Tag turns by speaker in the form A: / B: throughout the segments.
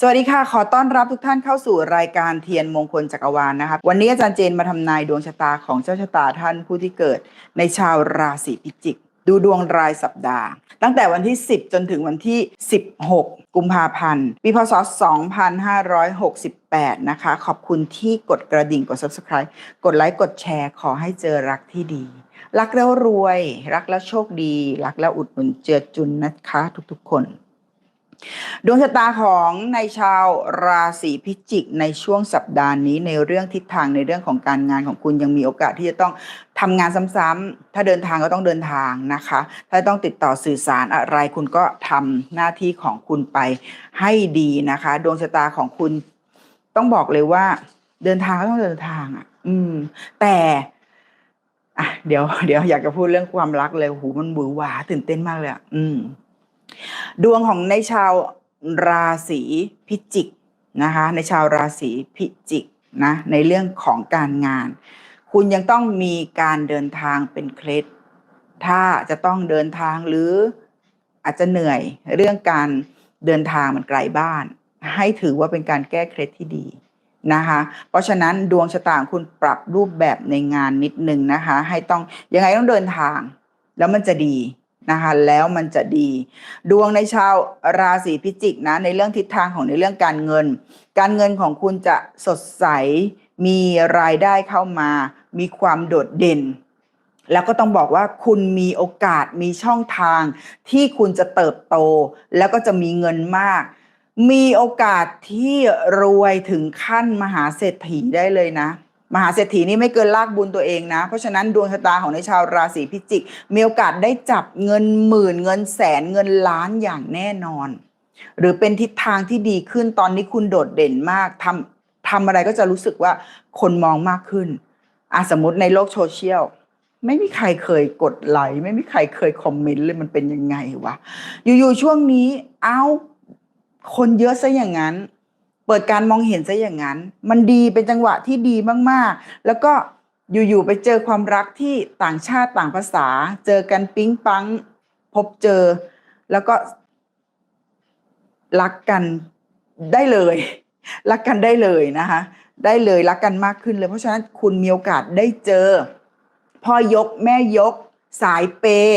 A: สวัสดีค่ะ ขอต้อนรับทุกท่านเข้าสู่รายการเทียนมงคลจักรวาลนะคะวันนี้อาจารย์เจนมาทำนายดวงชะตาของเจ้าชะตาท่านผู้ที่เกิดในชาวราศีพิจิก ดูดวงรายสัปดาห์ ตั้งแต่วันที่ 10 จนถึงวันที่ 16 กุมภาพันธ์ปีพศ 2568 นะคะ ขอบคุณที่กดกระดิ่งกด subscribe กดไลค์กดแชร์ ขอให้เจอรักที่ดี รักแล้วรวย รักแล้วโชคดี รักแล้วอุดหนุนเจือจุนนะคะ ทุกๆ คน ดวงชะตาของในชาวราศีพิจิกในช่วงสัปดาห์นี้ในเรื่องทิศทางในเรื่องของการงานของคุณยังมีโอกาสที่จะต้องทำงานซ้ำๆถ้าเดินทางก็ต้องเดินทางนะคะ ถ้าต้องติดต่อสื่อสารอะไรคุณก็ทำหน้าที่ของคุณไปให้ดีนะคะ ดวงชะตาของคุณต้องบอกเลยว่า เดินทางก็ต้องเดินทางอะ อืม แต่อะเดี๋ยวเดี๋ยวอยากจะพูดเรื่องความรักเลยหูมันบือหวาตื่นเต้นมากเลยอะอืม ดวงของในชาวราศีพิจิกนะคะ ในชาวราศีพิจิกนะในเรื่องของการงาน คุณยังต้องมีการเดินทางเป็นเคล็ด ถ้าจะต้องเดินทางหรืออาจจะเหนื่อยเรื่องการเดินทางมันไกลบ้าน ให้ถือว่าเป็นการแก้เคล็ดที่ดีนะคะ เพราะฉะนั้นดวงชะตาของคุณปรับรูปแบบในงานนิดนึงนะคะ ให้ต้องยังไงต้องเดินทาง แล้วมันจะดี นะคะแล้วมันจะดี ดวงในชาวราศีพิจิกนะในเรื่องทิศทางของในเรื่องการเงิน การเงินของคุณจะสดใส มีรายได้เข้ามา มีความโดดเด่น แล้วก็ต้องบอกว่าคุณมีโอกาสมีช่องทาง ที่คุณจะเติบโต แล้วก็จะมีเงินมาก มีโอกาสที่รวยถึงขั้นมหาเศรษฐีได้เลยนะ มหาเศรษฐีนี่ไม่เกินลากบุญตัวเองนะ เพราะฉะนั้นดวงชะตาของในชาวราศีพิจิก มีโอกาสได้จับเงินหมื่นเงินแสนเงินล้านอย่างแน่นอน หรือเป็นทิศทางที่ดีขึ้นตอนนี้คุณโดดเด่นมากทำทำอะไรก็จะรู้สึกว่าคนมองมากขึ้นอะสมมติในโลกโซเชียลไม่มีใครเคยกดไลค์ไม่มีใครเคยคอมเมนต์เลยมันเป็นยังไงวะอยู่ๆช่วงนี้ เอ้าคนเยอะซะอย่างนั้น เปิดการมองเห็นซะอย่างนั้น มันดีเป็นจังหวะที่ดีมากๆ แล้วก็อยู่ๆไปเจอความรักที่ต่างชาติต่างภาษา เจอกันปิ๊งปังพบเจอ แล้วก็ รักกันได้เลย รักกันได้เลยนะคะ ได้เลยรักกันมากขึ้นเลย เพราะฉะนั้นคุณมีโอกาสได้เจอพ่อยกแม่ยก สายเปย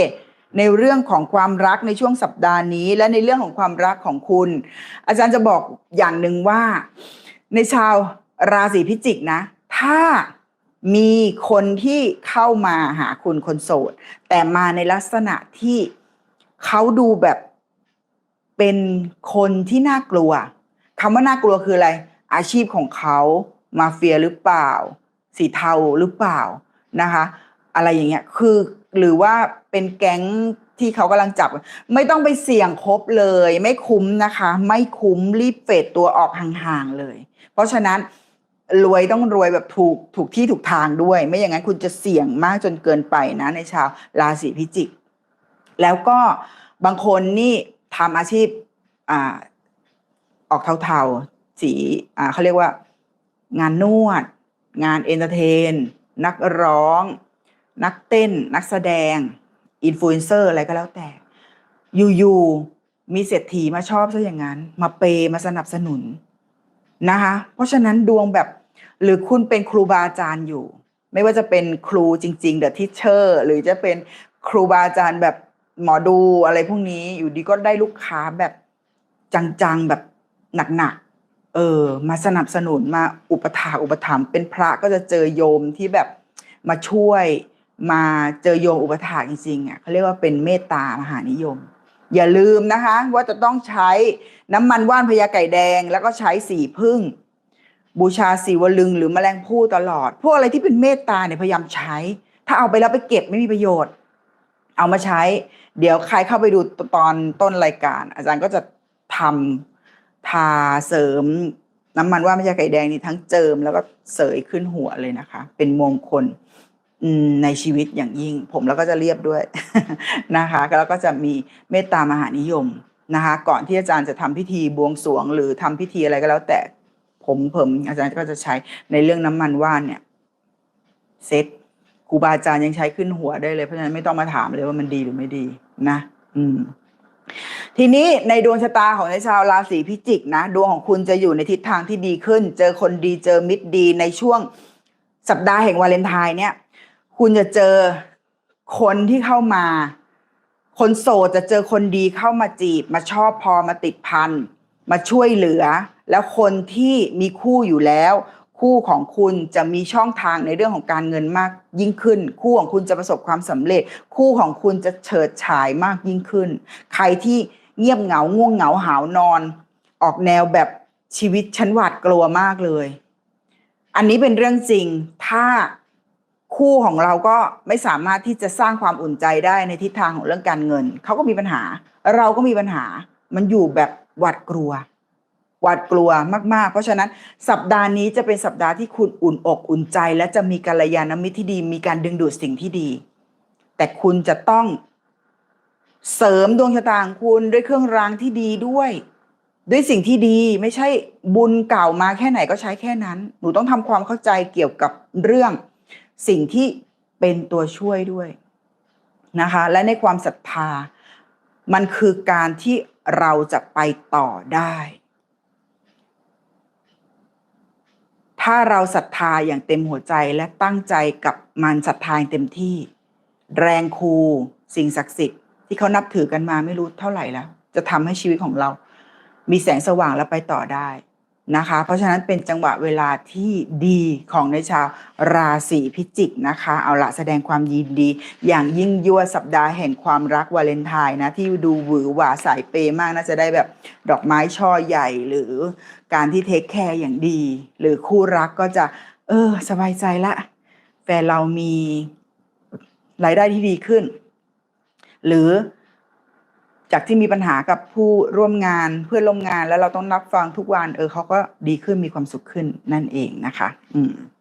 A: ในเรื่องของความรักในช่วงสัปดาห์นี้ และในเรื่องของความรักของคุณ อาจารย์จะบอกอย่างหนึ่งว่า ในชาวราศีพิจิกนะ ถ้ามีคนที่เข้ามาหาคุณคนโสด แต่มาในลักษณะที่เขาดูแบบเป็นคนที่น่ากลัวคำว่าน่ากลัวคืออะไร อาชีพของเขามาเฟียหรือเปล่า สีเทาหรือเปล่านะคะ อะไรอย่างเงี้ยคือ หรือว่าเป็นแก๊งที่เขากำลังจับ ไม่ต้องไปเสี่ยงคบเลย ไม่คุ้มนะคะ ไม่คุ้มรีบเฟดตัวออกห่างๆเลย เพราะฉะนั้นรวยต้องรวยแบบถูกถูกที่ถูกทางด้วย ไม่อย่างนั้นคุณจะเสี่ยงมากจนเกินไปนะในชาวราศีพิจิก แล้วก็บางคนนี่ทำอาชีพอ่าออกเทาๆสีอ่าเขาเรียกว่า งานนวด งานเอนเตอร์เทน นักร้อง นักเต้น นักแสดง อินฟลูเอนเซอร์อะไรก็แล้วแต่ อยู่ๆมีเศรษฐีมาชอบซะอย่างนั้น มาเปย์มาสนับสนุนนะคะ เพราะฉะนั้นดวงแบบหรือคุณเป็นครูบาอาจารย์อยู่ ไม่ว่าจะเป็นครูจริงๆเดอะทิเชอร์หรือจะเป็นครูบาอาจารย์แบบหมอดูอะไรพวกนี้อยู่ดีก็ได้ลูกค้าแบบจังๆแบบหนักๆเออ มาสนับสนุนมาอุปถาอุปถัมภ์เป็นพระก็จะเจอโยมที่แบบมาช่วย มาเจอโยมอุปถากจริงๆอะเขาเรียกว่าเป็นเมตตามหานิยม อย่าลืมนะคะ ว่าจะต้องใช้น้ำมันว่านพญาไก่แดง แล้วก็ใช้สีพึ่ง บูชาสีวลึงหรือแมลงภู่ตลอด พวกอะไรที่เป็นเมตตาเนี่ยพยายามใช้ ถ้าเอาไปแล้วไปเก็บไม่มีประโยชน์ เอามาใช้ เดี๋ยวใครเข้าไปดูตอนต้นรายการ อาจารย์ก็จะทำทาเสริมน้ำมันว่านพญาไก่แดงนี่ทั้งเจิมแล้วก็เสยขึ้นหัวเลยนะคะ เป็นมงคล ในชีวิตอย่างยิ่ง ผมแล้วก็จะเรียบด้วยนะคะแล้วก็จะมีเมตตามหานิยมนะคะ ก่อนที่อาจารย์จะทำพิธีบวงสรวง หรือทำพิธีอะไรก็แล้ว แต่ผมผมอาจารย์ก็จะใช้ในเรื่องน้ำมันว่านเนี่ยเซ็ตครูบาอาจารย์ยังใช้ขึ้นหัวได้เลยเพราะฉะนั้นไม่ต้องมาถามเลยว่ามันดีหรือไม่ดีนะ อืม ทีนี้ในดวงชะตาของในชาวราศีพิจิกนะดวงของคุณจะอยู่ในทิศทางที่ดีขึ้น เจอคนดีเจอมิตรดีในช่วงสัปดาห์แห่งวาเลนไทน์เนี่ย คุณจะเจอคนที่เข้ามา คนโสดจะเจอคนดีเข้ามาจีบ มาชอบพอมาติดพันมาช่วยเหลือ แล้วคนที่มีคู่อยู่แล้ว คู่ของคุณจะมีช่องทางในเรื่องของการเงินมากยิ่งขึ้น คู่ของคุณจะประสบความสำเร็จ คู่ของคุณจะเฉิดฉายมากยิ่งขึ้น ใครที่เงียบเหงาง่วงเหงาหาวนอน ออกแนวแบบชีวิตฉันหวาดกลัวมากเลย อันนี้เป็นเรื่องจริง ถ้า คู่ของเราก็ไม่สามารถที่จะสร้างความอุ่นใจได้ในทิศทางของเรื่องการเงิน เขาก็มีปัญหา เราก็มีปัญหา มันอยู่แบบหวาดกลัว หวาดกลัวมาก ๆ เพราะฉะนั้นสัปดาห์นี้จะเป็นสัปดาห์ที่คุณอุ่นอกอุ่นใจ และจะมีกัลยาณมิตรที่ดี มีการดึงดูดสิ่งที่ดี แต่คุณจะต้องเสริมดวงชะตาของคุณด้วยเครื่องรางที่ดีด้วย ด้วยสิ่งที่ดีไม่ใช่บุญเก่ามาแค่ไหนก็ใช้แค่นั้น หนูต้องทำความเข้าใจเกี่ยวกับเรื่อง สิ่งที่เป็นตัวช่วยด้วยนะคะ และในความศรัทธา มันคือการที่เราจะไปต่อได้ ถ้าเราศรัทธาอย่างเต็มหัวใจและตั้งใจกับมันศรัทธาอย่างเต็มที่ แรงครูสิ่งศักดิ์สิทธิ์ที่เขานับถือกันมาไม่รู้เท่าไหร่แล้ว จะทำให้ชีวิตของเรา มีแสงสว่างและไปต่อได้ นะคะ เพราะฉะนั้นเป็นจังหวะเวลาที่ดีของในชาวราศีพิจิกนะคะ เอาละแสดงความยินดี อย่างยิ่งยวดสัปดาห์แห่งความรักวาเลนไทน์นะที่ดูหวือหวาสายเปย์มากน่าจะได้แบบดอกไม้ช่อใหญ่หรือการที่เทคแคร์อย่างดี หรือคู่รักก็จะ เออ สบายใจละแฟนเรามีรายได้ที่ดีขึ้น หรือ จากที่มีปัญหากับผู้ร่วมงานเพื่อนร่วมงานแล้วเราต้องรับฟังทุกวัน เออเขาก็ดีขึ้นมีความสุขขึ้นนั่นเองนะคะ อืม